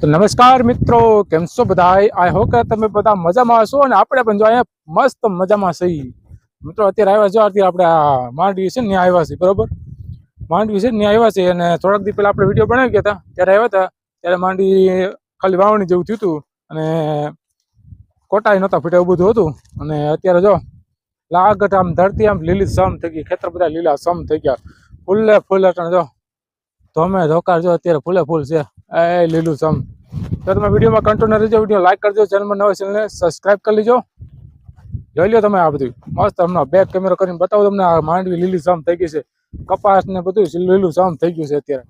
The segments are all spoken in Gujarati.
તો નમસ્કાર મિત્રો, કેમ છો બધા આઈ હોપ કે તમે બધા મજામાં હશો અને આપણે પણ જો અહીંયા મસ્ત મજામાં છીએ. મિત્રો, અત્યારે આવ્યા છો અત્યારે આપણે આ માંડવી છે ને, ત્યાં આવ્યા છીએ, બરોબર? માંડવી છે ત્યાં આવ્યા છીએ અને થોડાક દી પહેલાં આપણે વીડિયો બનાવી ગયા હતા. ત્યારે આવ્યા હતા, ત્યારે માંડવી ખાલી વાવણી જેવું થયું હતું અને કોટાઈ નહોતા ફીટા એવું બધું હતું. અને અત્યારે જો લાગટ આમ, ધરતી આમ લીલી સમ થઈ ગઈ, ખેતર બધા લીલા સમ થઈ ગયા. ફૂલે ફૂલ અટણ જો ધોમે ધોકાર જો અત્યારે ફૂલે ફૂલ છે. એ લીલું સમ તો તમે વિડીયોમાં કન્ટિન્યુ રહેજો, વીડિયો લાઈક કરજો ચેનલમાં નવા ચેનલને સબસ્ક્રાઈબ કરી લેજો. જોઈ લો તમે આ બધું. મસ્ત હમણાં બેક કેમેરો કરીને બતાવો તમને આ માંડવી લીલી સામ થઈ ગઈ છે. કપાસ ને બધું લીલું સામ થઈ ગયું છે અત્યારે.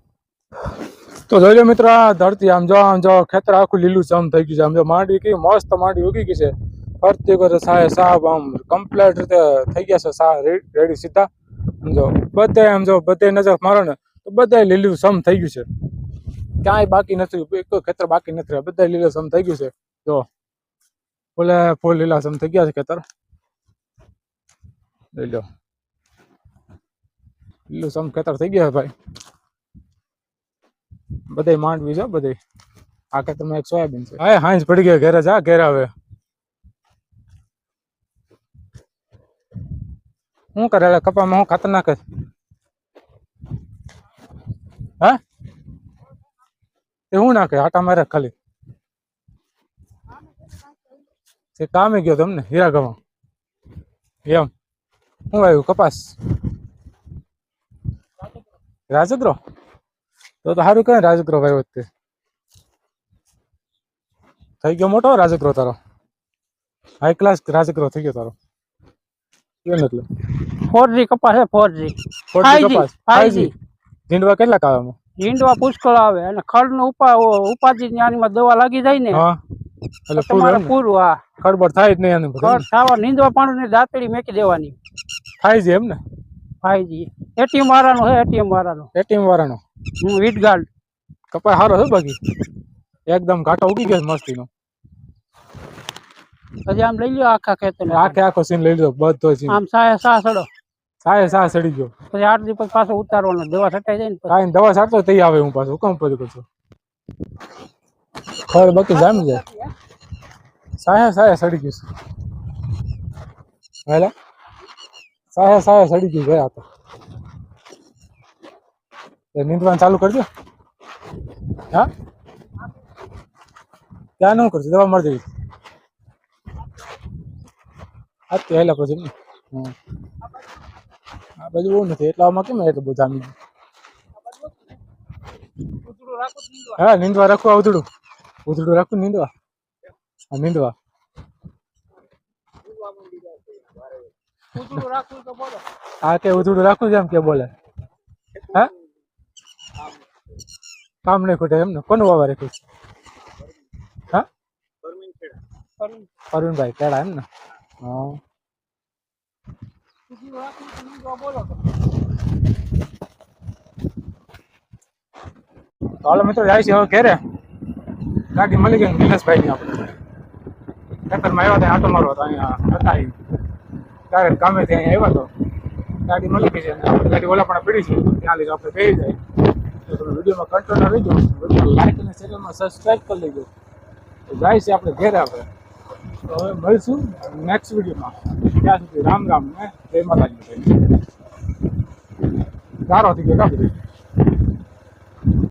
તો જોઈ લો મિત્રો, આ ધરતી આમ જો આમ જો, ખેતર આખું લીલું સામ થઈ ગયું છે. આમ જો માંડવી કેવી મસ્ત માંડવી ઉગી ગઈ છે. ફરતી વખતે સાહેબ સાહેબ આમ કમ્પ્લીટ રીતે થઈ ગયા છે, સાહેબ રેડી સીધા. આમ જો, બધે આમ જો, બધે નજર મારો ને તો બધા લીલું સમ થઈ ગયું છે. ક્યાંય બાકી નથી એક ખેતર બાકી નથી રહ્યા. બધા લીલા સમ થઈ ગયું છે. જો, ફૂલે ફૂલ લીલા સમ થઈ ગયા છે ખેતર. લઈ લો. લીલું સમ ખેતર થઈ ગયા ભાઈ. બધાય માંડવી છે બધે આ ખેતરમાં એક સોયાબીન છે. હા હાંજ પડી ગયા ઘેરે જા, ઘેરે આવે. શું કરે કપામાં હું ખાતર નાખે? હા એ હું નાખે આટા મારે ખાલી તે કામે ગયો તમને હીરા ગવા એમ શું આવ્યું કપાસ રાજગરો તો તો સારું કઈ રાજગરો ભાઈ વખતે થઈ ગયો મોટો રાજગરો તારો હાઈ ક્લાસ રાજગરો થઈ ગયો તારો કેમ એટલે ફોર જી કપાસ છે four G four G Five G, કપાસ five ફાઈવ ઝીંડવા કેટલા કાવામાં ઈંડવા પુષ્કળ આવે. અને ખડ નો ઉપા ઉપાધિ ની દવા લાગી જાય ને હા. એટલે પૂરું પૂરું હા. ખડબડ થાય જ નહીં આનું ખડ ખાવા નીંદવા પાણી ની દાંતડી મેકી દેવાની. થાય છે એમ ને? ફાઈજી એટીએમ વાળાનો હે એટીએમ વાળાનો. એટીએમ વાળાનો? હું વીટ ગાર્ડ કપાસ સારો છે બાકી? એકદમ ઘાટો ઉગી ગયો મસ્તી મસ્તીનો. પછી આમ લઈ લ્યો આખા ખેતર આખે આખો સીન લઈ લો બધો સીન. આમ સાય સા સડો સાય સા સડી ગયો. પછી આઠ દિવસ પાછો ઉતારવાનો દવા છટાઈ જાય ને પછી. કાંઈ દવા સાટતો તઈ આવે હું પાછું હુકમ પછી કરશું. ખબર બાકી જામી જાય. સાયા સાયા સડી ગયું છે. હેલા. સાયા સાયા સડી ગયું ગયા તો. એ નીંદવાનું ચાલુ કરજો. હા? ત્યાં ન કરજો દવા મળી જવી આ તો હેલા પછી ને. હમ. આ બાજુ બહુ નથી એટલામાં કેમ એટલું બધું જામી ગયું હા નીંદવા રાખવું આ ઉધડું. ઉધડું રાખવું નીંદવા. હા નીંદવા. હા તે ઉધડું રાખવું છે એમ કે બોલે. હા? કામ નહીં ખૂટે એમ ને કોનું વાવા રાખ્યું છે? હા અરુણભાઈ કેળા એમ ને હા ઉજળું રાખવું તો નીંદવા બોલો તો. તો હાલો મિત્રો જાય છે હવે ઘેરે ગાડી મળી ગઈ નિલેશભાઈ ની આપણે ખેતરમાં આવ્યા હતા આટો મારવા હતા અહીંયા હતા ઈ. ત્યારે કામે થી અહીંયા આવ્યા તો ગાડી મળી ગઈ છે અને આપણી ગાડી ઓલા પણ પડી છે ત્યાં લઈને આપણે બેસી જાય તો તમે વિડીયોમાં કંટ્રોલ રહીજો વીડિયો લાઈક અને ચેનલમાં સબસ્ક્રાઈબ કરી લેજો તો જાય છે આપણે ઘેરે આપણે તો હવે મળીશું નેક્સ્ટ વિડીયોમાં ત્યાં સુધી રામ રામ ને જય માતાજી. સારો થઈ ગયો કાપી